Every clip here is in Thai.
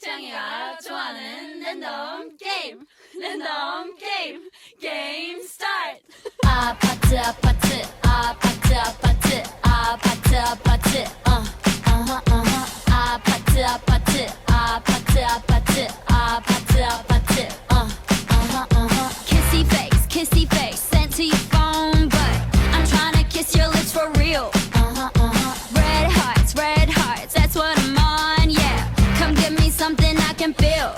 태양이가 좋아하는 랜덤 게임 랜덤 게임 게임 스타트 아파트 아파트 아파트 아파트 아파트 아파트 어 어허 어허 아파트 아파트 아파트 아파트 아파트 아파트 어 어허 어허 kissy face kissy face feel.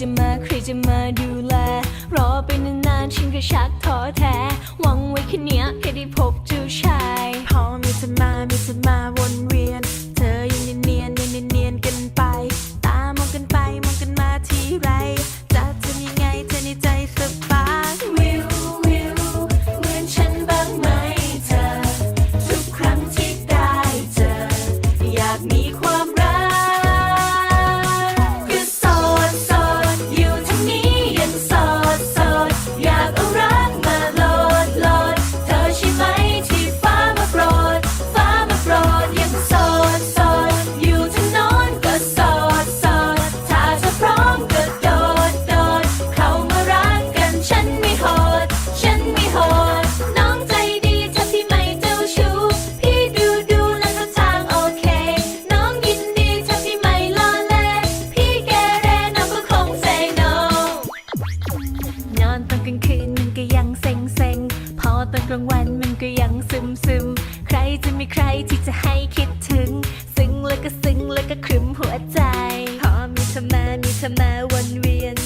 จะมาใครจะมาดูแล รอไปนานๆฉันก็ชักท้อแท้ หวังไว้แค่เนี้ยแค่ได้พบเจ้าชาย พอมีสมา มีสมาวนเวียน นอนตอนกลางคืนมันก็ยังเซ็งเซ็งพอตอนกลางวันมันก็ยังซึมซึมใครจะมีใครที่จะให้คิดถึง ซึ้งแล้วก็ซึ้งแล้วก็ครึมหัวใจ พอมีเธอมามีเธอมาวนเวียน